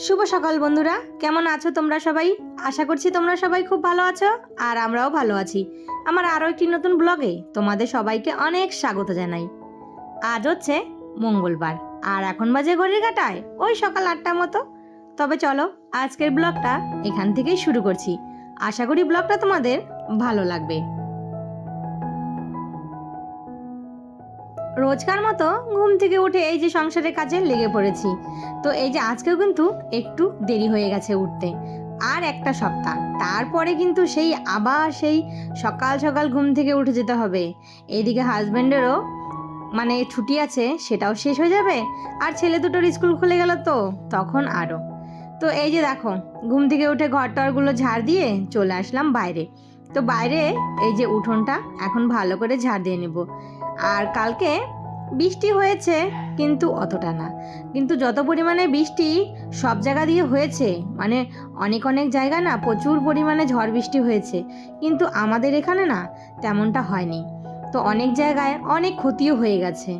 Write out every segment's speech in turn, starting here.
শুভ সকাল বন্ধুরা, কেমন আছো তোমরা সবাই? আশা করছি তোমরা সবাই খুব ভালো আছো আর আমরাও ভালো আছি। আমার আরও একটি নতুন ব্লগে তোমাদের সবাইকে অনেক স্বাগত জানাই। আজ হচ্ছে মঙ্গলবার, আর এখন বাজে ঘড়ির কাটায়, ওই সকাল আটটা মতো। তবে চলো, আজকের ব্লগটা এখান থেকেই শুরু করছি। আশা করি ব্লগটা তোমাদের ভালো লাগবে। রোজকার মতো ঘুম থেকে উঠে এই যে সংসারের কাজে লেগে পড়েছি। তো এই যে আজকেও কিন্তু একটু দেরি হয়ে গেছে উঠতে। আর একটা সপ্তাহ। তারপরে কিন্তু সেই আবার সেই সকাল সকাল ঘুম থেকে উঠে যেতে হবে। এইদিকে হাজব্যান্ডেরও মানে ছুটি আছে, সেটাও শেষ হয়ে যাবে। আর ছেলে দুটোর স্কুল খুলে গেল তো, তখন আরও। তো এই যে দেখো, ঘুম থেকে উঠে ঘর টরগুলো ঝাড় দিয়ে চলে আসলাম বাইরে। তো বাইরে এই যে উঠোনটা এখন ভালো করে ঝাড় দিয়ে নেব। আর কালকে বৃষ্টি হয়েছে, কিন্তু অতটা না। কিন্তু যত পরিমাণে বৃষ্টি সব জায়গা দিয়ে হয়েছে মানে অনেক অনেক জায়গা না প্রচুর পরিমাণে ঝড় বৃষ্টি হয়েছে, কিন্তু আমাদের এখানে না তেমনটা হয়নি। তো অনেক জায়গায় অনেক ক্ষতিও হয়ে গেছে,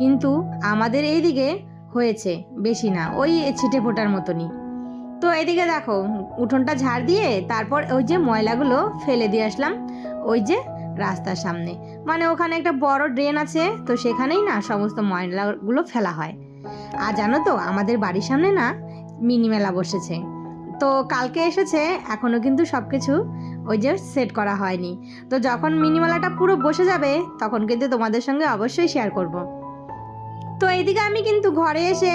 কিন্তু আমাদের এইদিকে হয়েছে বেশি না, ওই ছিটে ফোটার মতনই। তো এদিকে দেখো, উঠোনটা ঝাড় দিয়ে তারপর ওই যে ময়লাগুলো ফেলে দিয়ে আসলাম, ওই যে রাস্তার সামনে। মানে ওখানে একটা বড় ড্রেন আছে, তো সেখানেই না সমস্ত ময়লাগুলো ফেলা হয়। আর জানো তো, আমাদের বাড়ির সামনে না মিনি মেলা বসেছে। তো কালকে এসেছে এখনও কিন্তু সব কিছু ওই যে সেট করা হয়নি। তো যখন মিনি মেলাটা পুরো বসে যাবে, তখন কিন্তু তোমাদের সঙ্গে অবশ্যই শেয়ার করব। তো এইদিকে আমি কিন্তু ঘরে এসে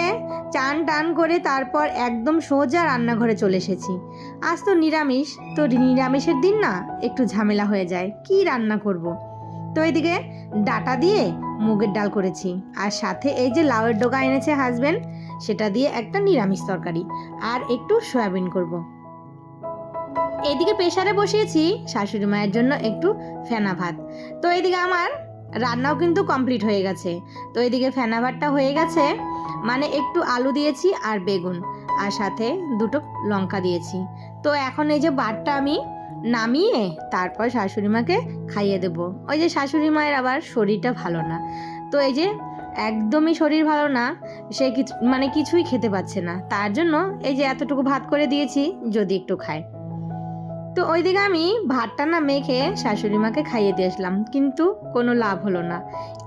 চান টান করে তারপর একদম সোজা রান্নাঘরে চলে এসেছি আজ তো নিরামিষ, তো নিরামিষের দিন না একটু ঝামেলা হয়ে যায় কি রান্না করব। তো এদিকে ডাটা দিয়ে মুগের ডাল করেছি, আর সাথে এই যে লাউয়ের ডোকা এনেছে হাজবেন্ড সেটা দিয়ে একটা নিরামিষ তরকারি, আর একটু সয়াবিন করব। এদিকে প্রেশারে বসিয়েছি শাশুড়ি মায়ের জন্য একটু ফেনা ভাত তো এদিকে আমার রান্নাও কিন্তু কমপ্লিট হয়ে গেছে। তো এদিকে ফেনা হয়ে গেছে মানে একটু আলু দিয়েছি আর বেগুন, আর সাথে দুটো লঙ্কা দিয়েছি। তো এখন এই যে ভাতটা আমি নামিয়ে তারপর শাশুড়ি মাকে খাইয়ে দেব। ওই যে শাশুড়ি মায়ের আবার শরীরটা ভালো না। তো এই যে একদমই শরীর ভালো না, সে কিছু মানে কিছুই খেতে পাচ্ছে না। তার জন্য এই যে এতটুকু ভাত করে দিয়েছি, যদি একটু খায়। তো ওইদিকে আমি ভাতটা না মেখে শাশুড়ি মাকে খাইয়ে দিয়ে আসলাম, কিন্তু কোনো লাভ হলো না।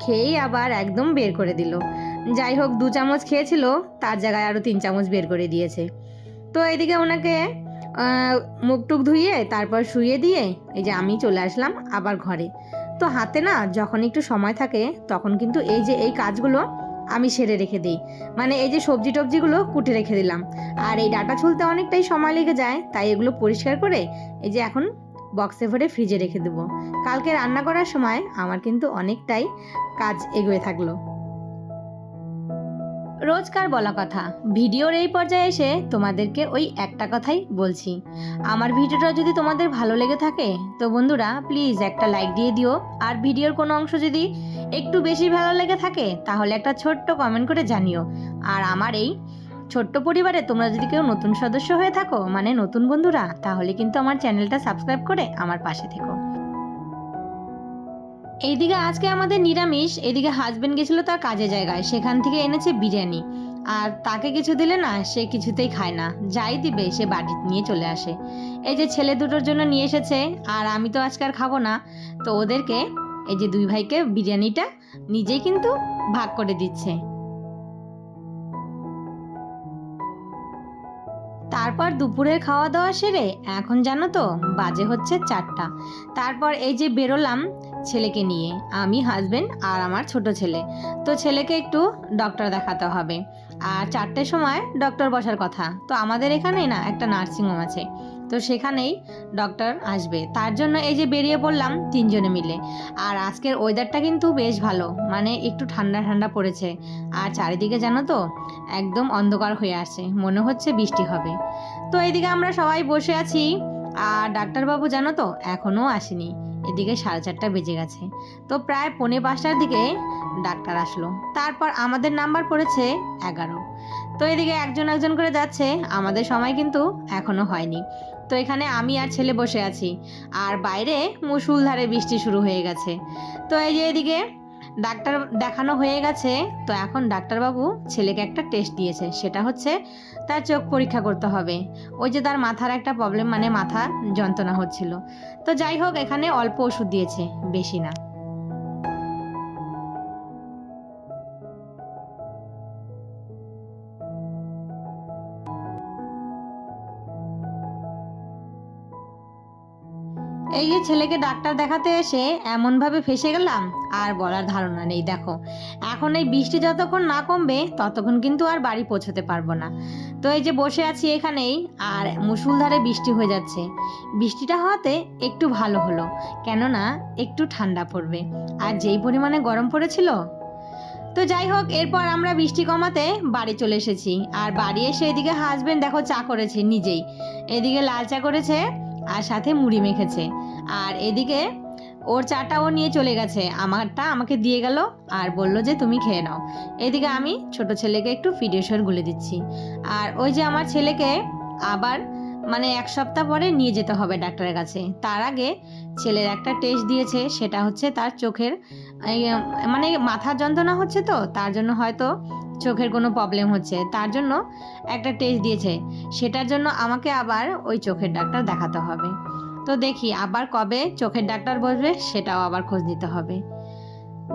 খেয়েই আবার একদম বের করে দিল। যাই হোক, দু চামচ খেয়েছিল, তার জায়গায় আরও তিন চামচ বের করে দিয়েছে। তো এদিকে ওনাকে মুখ টুক ধুইয়ে তারপর শুয়ে দিয়ে এই যে আমি চলে আসলাম আবার ঘরে। তো হাতে না যখন একটু সময় থাকে, তখন কিন্তু এই যে এই কাজগুলো আমি সেরে রেখে দিই। মানে এই যে সবজি টবজিগুলো কুটে রেখে দিলাম। আর এই ডাটা ছুলতে অনেকটাই সময় লেগে যায়, তাই এগুলো পরিষ্কার করে এই যে এখন বক্সে ভরে ফ্রিজে রেখে দেবো। কালকে রান্না করার সময় আমার কিন্তু অনেকটাই কাজ এগোয়ে থাকল। রোজকার বলা কথা, ভিডিওর এই পর্যায়ে এসে তোমাদেরকে ওই একটা কথাই বলছি। আমার ভিডিওটা যদি তোমাদের ভালো লেগে থাকে, তো বন্ধুরা প্লিজ একটা লাইক দিয়ে দিও। আর ভিডিওর কোনো অংশ যদি একটু বেশি ভালো লেগে থাকে, তাহলে একটা ছোট্ট কমেন্ট করে জানিও। আর আমার এই ছোট্ট পরিবারে তোমরা যদি কেউ নতুন সদস্য হয়ে থাকো মানে নতুন বন্ধুরা, তাহলে কিন্তু আমার চ্যানেলটা সাবস্ক্রাইব করে আমার পাশে থেকো। এইদিকে আজকে আমাদের নিরামিষ, এদিকে হাজবেন্ড গেছিল তার কাজে জায়গায়, সেখান থেকে এনেছে বিরিয়ানি। আর তাকে কিছু দিলে না, সে কিছুতেই খায় না। যাই দিবে, সে বাড়ি নিয়ে চলে আসে। এই যে ছেলে দুটোর জন্য নিয়ে এসেছে, আর আমি তো আজকে আর খাব না, তো ওদেরকে এই যে দুই ভাইকে বিরিয়ানিটা নিজেই কিন্তু ভাগ করে দিচ্ছে। তারপর দুপুরের খাওয়া দাওয়া সেরে এখন জানো তো বাজে হচ্ছে চারটা। তারপর এই যে বেরোলাম ছেলেকে নিয়ে, আমি হাজবেন্ড আর আমার ছোট ছেলে। তো ছেলেকে একটু ডক্টর দেখাতে হবে। আর চারটের সময় ডক্টর বসার কথা। তো আমাদের এখানেই না একটা নার্সিংহোম আছে। তো সেখানেই ডক্টর আসবে। তার জন্য এই যে বেরিয়ে পড়লাম তিনজনে মিলে। আর আজকের ওয়েদারটা কিন্তু বেশ ভালো। মানে একটু ঠান্ডা ঠান্ডা পড়েছে। আর চারিদিকে জানো তো, একদম অন্ধকার হয়ে আসে মনে হচ্ছে বৃষ্টি হবে। তো এইদিকে আমরা সবাই বসে আছি। আর ডাক্তারবাবু জানো তো, এখনও আসেনি। এদিকে সাড়ে চারটা বেজে গেছে। তো প্রায় পৌনে পাঁচটার দিকে ডাক্তার আসলো। তারপর আমাদের নাম্বার পড়েছে এগারো। তো এদিকে একজন একজন করে যাচ্ছে, আমাদের সময় কিন্তু এখনও হয়নি। তো এখানে আমি আর ছেলে বসে আছি। আর বাইরে মুসুলধারে বৃষ্টি শুরু হয়ে গেছে। তো এই যে এদিকে ডাক্তার দেখানো হয়ে গেছে, তো এখন ডাক্তারবাবু ছেলেকে একটা টেস্ট দিয়েছে, সেটা হচ্ছে তার চোখ পরীক্ষা করতে হবে। ওই যে তার মাথার একটা প্রবলেম মানে মাথা যন্ত্রণা হচ্ছিল। তো যাই হোক, এখানে অল্প ওষুধ দিয়েছে, বেশি না। এই যে ছেলেকে ডাক্তার দেখাতে এসে এমনভাবে ফেসে গেলাম, আর বলার ধারণা নেই, দেখো। এখন এই বৃষ্টি যতক্ষণ না কমবে, ততক্ষণ কিন্তু আর বাড়ি পৌঁছতে পারব না। তো এই যে বসে আছি এখানেই, আর মুসুলধারে বৃষ্টি হয়ে যাচ্ছে। বৃষ্টিটা হওয়াতে একটু ভালো হলো, কেননা একটু ঠান্ডা পড়বে। আর যেই পরিমাণে গরম পড়েছিল। তো যাই হোক, এরপর আমরা বৃষ্টি কমাতে বাড়ি চলে এসেছি। আর বাড়ি এসে এদিকে হাজবেন্ড দেখো চা করেছে নিজেই। এদিকে লাল চা করেছে আর সাথে মুড়ি মেখেছে। আর এদিকে ওর চাটা ও নিয়ে চলে গেছে। আমারটা আমাকে দিয়ে গেল আর বলল যে তুমি খেয়ে নাও। এদিকে আমি ছোট ছেলেকে একটু ফিডিওশর গুলে দিচ্ছি। আর ওই যে আমার ছেলেকে আবার মানে এক সপ্তাহ পরে নিয়ে যেতে হবে ডাক্তারের কাছে। তার আগে ছেলের একটা টেস্ট দিয়েছে, সেটা হচ্ছে তার চোখের মানে মাথার যন্ত্রণা হচ্ছে তো, তার জন্য হয়তো চোখের কোনো প্রবলেম হচ্ছে। তার জন্য একটা টেস্ট দিয়েছে। সেটার জন্য আমাকে আবার ওই চোখের ডাক্তার দেখাতে হবে। তো দেখি আবার কবে চোখের ডাক্তার বসবে, সেটাও আবার খোঁজ নিতে হবে।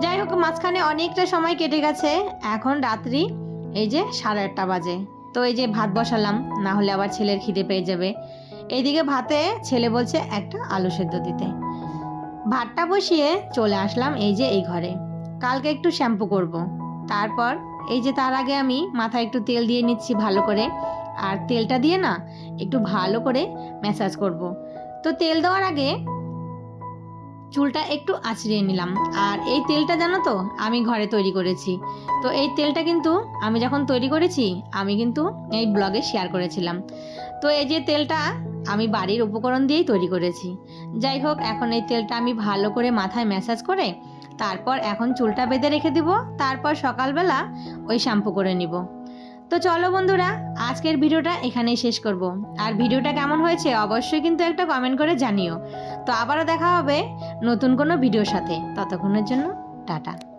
যাই হোক, মাঝখানে অনেকটা সময় কেটে গেছে। এখন রাত্রি, এই যে সাড়ে আটটা বাজে। তো এই যে ভাত বসালাম, না হলে আবার ছেলের খিদে পেয়ে যাবে। এইদিকে ভাতে ছেলে বলছে একটা আলু সেদ্ধ দিতে। ভাতটা বসিয়ে চলে আসলাম এই যে এই ঘরে। কালকে একটু শ্যাম্পু করব। তারপর এই যে তার আগে আমি মাথায় একটু তেল দিয়ে নিচ্ছি ভালো করে। আর তেলটা দিয়ে না একটু ভালো করে ম্যাসাজ করব। তো তেল দেওয়ার আগে চুলটা একটু আঁচড়িয়ে নিলাম। আর এই তেলটা জানো তো আমি ঘরে তৈরি করেছি। তো এই তেলটা কিন্তু আমি যখন তৈরি করেছি, আমি কিন্তু এই ব্লগে শেয়ার করেছিলাম। তো এই যে তেলটা আমি বাড়ির উপকরণ দিয়েই তৈরি করেছি। যাই হোক, এখন এই তেলটা আমি ভালো করে মাথায় ম্যাসাজ করে তারপর এখন চুলটা বেঁধে রেখে দিব, তারপর সকালবেলা ওই শ্যাম্পু করে নিব। তো চলো বন্ধুরা, আজকের ভিডিওটা এখানেই শেষ করব। আর ভিডিওটা কেমন হয়েছে অবশ্যই কিন্তু একটা কমেন্ট করে জানিও। তো আবারও দেখা হবে নতুন কোনো ভিডিওর সাথে। ততক্ষণের জন্য, টাটা।